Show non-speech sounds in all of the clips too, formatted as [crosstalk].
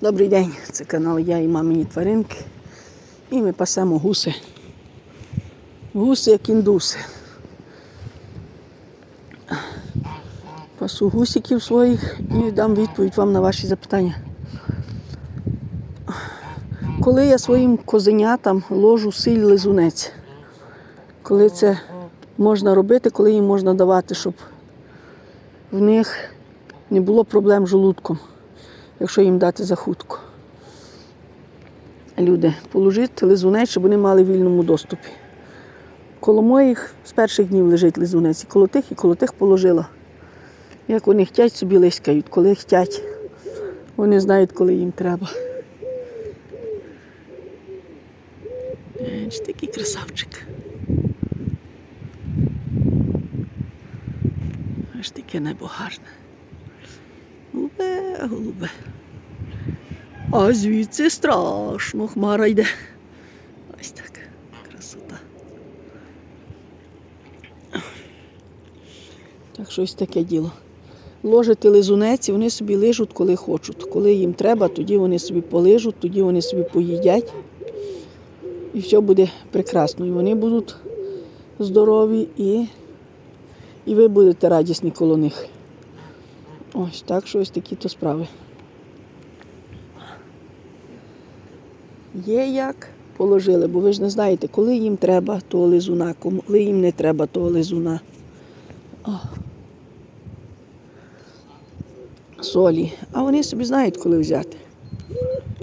Добрий день, це канал Я і мамині тваринки. І ми пасемо гуси. Гуси як індуси. Пасу гусиків своїх і дам відповідь вам на ваші запитання. Коли я своїм козенятам ложу силь лизунець, коли це можна робити, коли їм можна давати, щоб в них не було проблем з желудком, якщо їм дати захутку. Люди, положити лизунець, щоб вони мали вільному доступі. Коло моїх з перших днів лежить лизунець, і коло тих, і коло тих положила. Як вони хтять, собі лискають, коли хтять. Вони знають, коли їм треба. Ж такий красавчик. Аж таке небо. Голубе, голубе. А звідси страшно, хмара йде. Ось так. Красота. Так що ось таке діло. Ложити лизунець, вони собі лижуть, коли хочуть. Коли їм треба, тоді вони собі полижуть, тоді вони собі поїдять. І все буде прекрасно. І вони будуть здорові, і, і ви будете радісні коло них. Ось так що ось такі то справи. Є як положили, бо ви ж не знаєте, коли їм треба того лизуна, коли їм не треба того лизуна. Солі. А вони собі знають, коли взяти.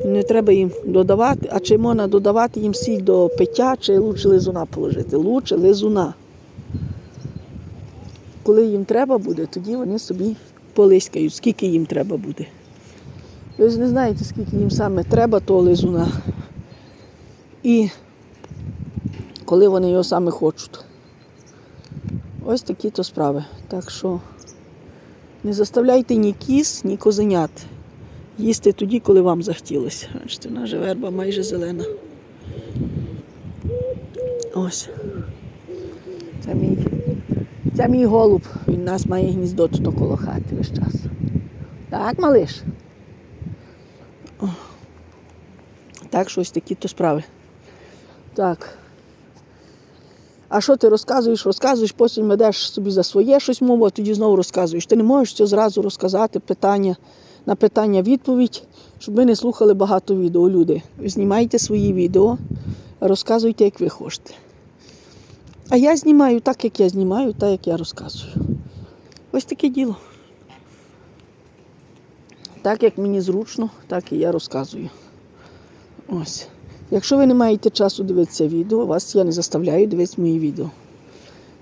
Не треба їм додавати, а чи можна додавати їм сіль до пиття, чи лучше лизуна положити? Лучше лизуна. Коли їм треба буде, тоді вони собі полискають, скільки їм треба буде. Ви ж не знаєте, скільки їм саме треба того лизуна. І коли вони його саме хочуть. Ось такі то справи. Так що не заставляйте ні кіз, ні козенят їсти тоді, коли вам захотілося. Бачите, наша верба майже зелена. Ось. Це мій, це мій голуб. Він нас має гніздо тут около хати весь час. Так, малиш? О. Так, що ось такі то справи. Так. А що ти розказуєш, розказуєш, потім ведеш собі за своє щось мову, а тоді знову розказуєш. Ти не можеш це зразу розказати питання на питання відповідь, щоб ви не слухали багато відео. Люди, знімайте свої відео, розказуйте, як ви хочете. А я знімаю так, як я знімаю, так як я розказую. Ось таке діло. Так як мені зручно, так і я розказую. Ось. Якщо ви не маєте часу дивитися відео, вас я не заставляю дивитися мої відео.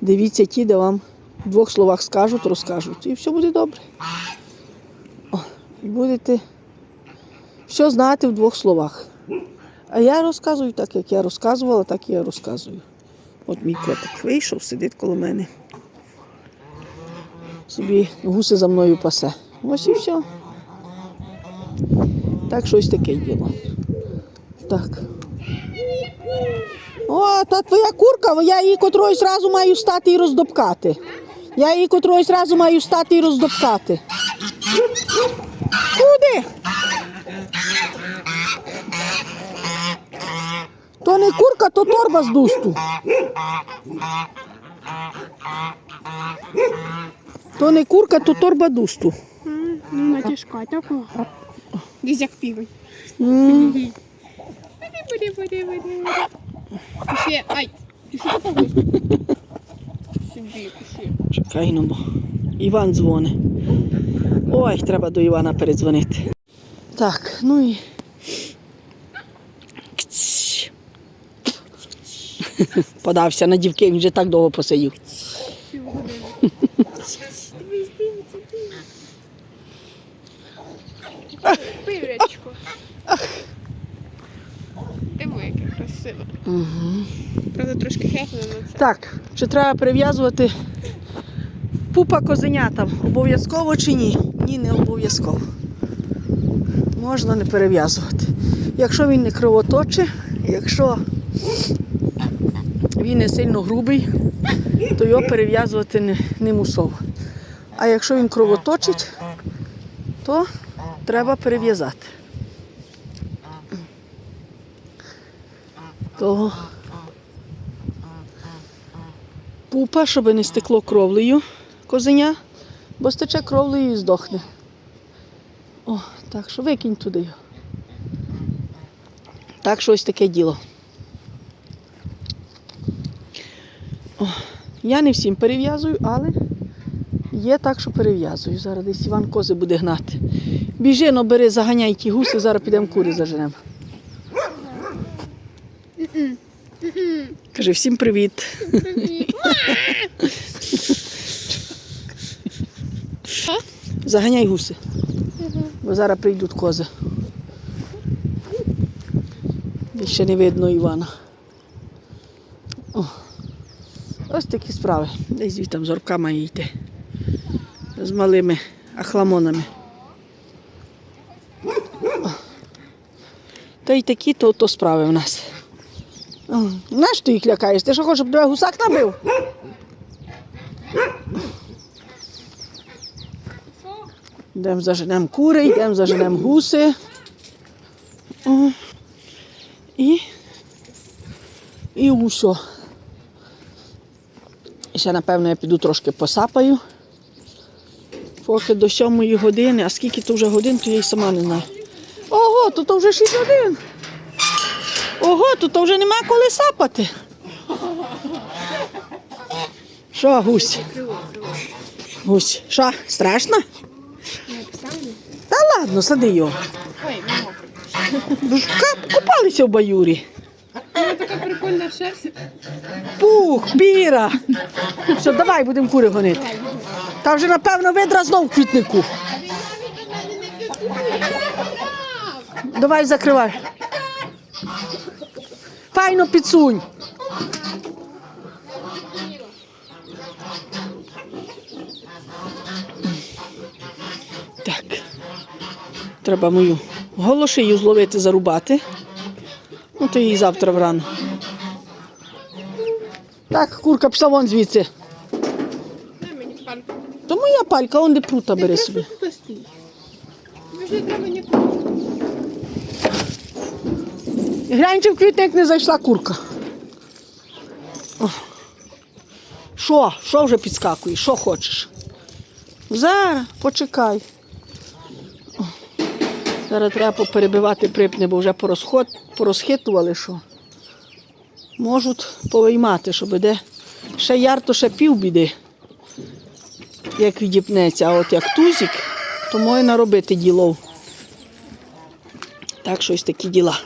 Дивіться ті, де вам в двох словах скажуть, розкажуть. І все буде добре. О, і будете все знати в двох словах. А я розказую так, як я розказувала, так і я розказую. От мій котик вийшов, сидить коло мене. Собі гуси за мною пасе. Ось і все. Так, щось таке діло. Так. О, та твоя курка, я її котрось разу маю стати і роздобкати. Я її котрось разу маю стати і роздобкати. Куди? То не курка, то торба з дусту. То не курка, то торба дусту. Ну, натяжка такого. Десь як півень. Буде, буде, буде, буде. Ще, ай, що? Собі, куши. Чекай, ну бо Іван дзвонить. Ой, треба до Івана передзвонити. Так, ну і. [laughs] Подався на дівки, він вже так довго посидів. Яке красиве. Правда, трошки хекне на це. Так, чи треба перев'язувати пупа козенятам? Обов'язково чи ні? Ні, не обов'язково. Можна не перев'язувати. Якщо він не кровоточить, якщо він не сильно грубий, то його перев'язувати не, не мусово. А якщо він кровоточить, то треба перев'язати. Того пупа, щоб не стекло кровлею козеня, бо стече кровлею і здохне. О, так що викинь туди його. Так що ось таке діло. О, я не всім перев'язую, але є так, що перев'язую. Зараз десь Іван кози буде гнати. Біжи, но бери, заганяй ті гуси, зараз підемо кури заженемо. Каже, всім привіт. Привіт. Заганяй гуси, бо зараз прийдуть кози. Ще не видно Івана. О, ось такі справи. Десь звідти там зорка має йти. З малими ахламонами. Та й такі то справи в нас. Знаєш, ти їх лякаєш? Ти що хочеш, щоб тебе гусак набив? Йдемо заженемо кури, йдемо заженемо гуси. І, і усьо. І ще, напевно, я піду трошки посапаю. Поки до сьомої години, а скільки то вже годин, то я й сама не знаю. Ого, то, то вже 6 годин. Ого, то вже нема коли сапати. Що, гусь? Гусь, що, страшно? Та ладно, сади його. Ка- Купалися в баюрі. Така прикольна шерсть. Пух, біра. Все, давай будемо кури гонити. Та вже, напевно, видра знов квітнику. Давай закривай. Файно підсунь. Так. Треба мою голошию зловити, зарубати. Ну, то її завтра врано. Так, курка пішла вон звідси. Дай мені пальку. То моя палька, он де прута бери собі. Стій. Ви ж не треба нікого. Глянь, чи в квітник не зайшла курка. Що? Що вже підскакує? Що хочеш? Зараз, почекай. Зараз треба поперебивати припни, бо вже порозход, порозхитували, що можуть повиймати, щоб де ще яр, то ще півбіди, як відіпнеться. А от як тузик, то можна наробити ділов. Так, щось такі діла.